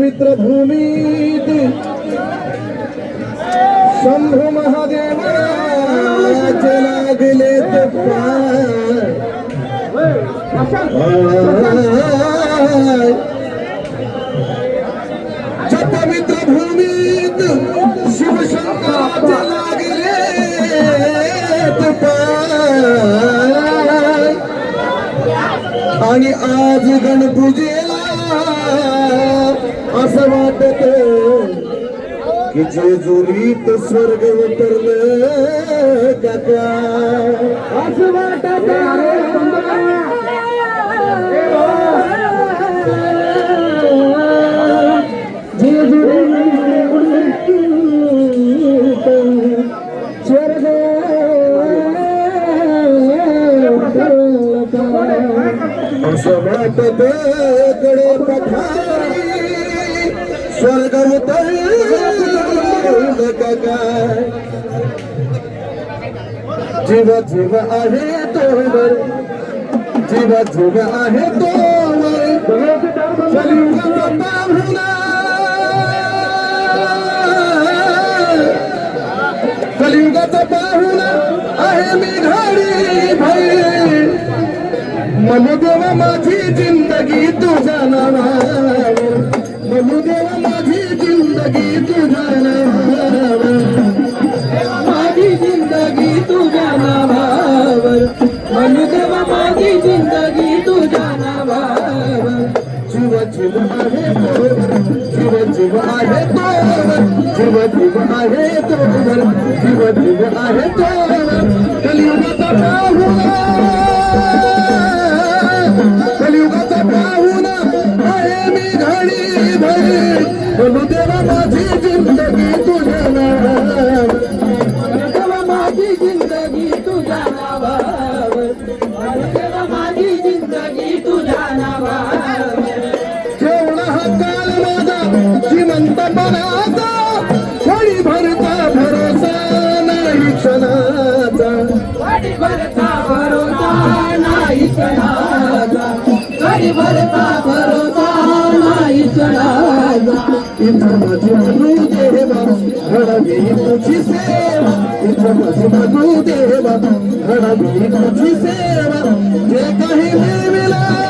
पवित्र भूमि शंभु महादेव चला दिले तो पवित्र भूमि शिव शंकर चला गेले आज गणपूजे की जेजुरीत स्वर्ग उतरलं का काय? असं वाटत स्वर्ग असं वाटत कडे पठारी स्वर्ग जीव आहे आहे मी घडी भाई मनुदेव माझी जिंदगी तुझ्या नावावर जीव आहे तोवर जीव जीव आहे तोवर जीव जीव आहे तोवर जीव जीव आहे तोवर कलियुगाचा पाहुणा कलियुगाचा पाहुणा घडी घडी. भरी देवा माझी जिंदगी तुझ्या इतना जुनू देवा हड़गे तुझसे इतना जुनू देवा हड़गे तुझसे ये कहीं मिला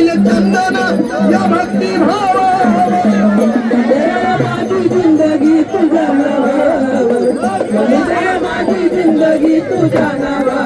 राहिले चंदन या भक्ती भाव माझी जिंदगी तुझ्या माझी जिंदगी तुझ्या नावा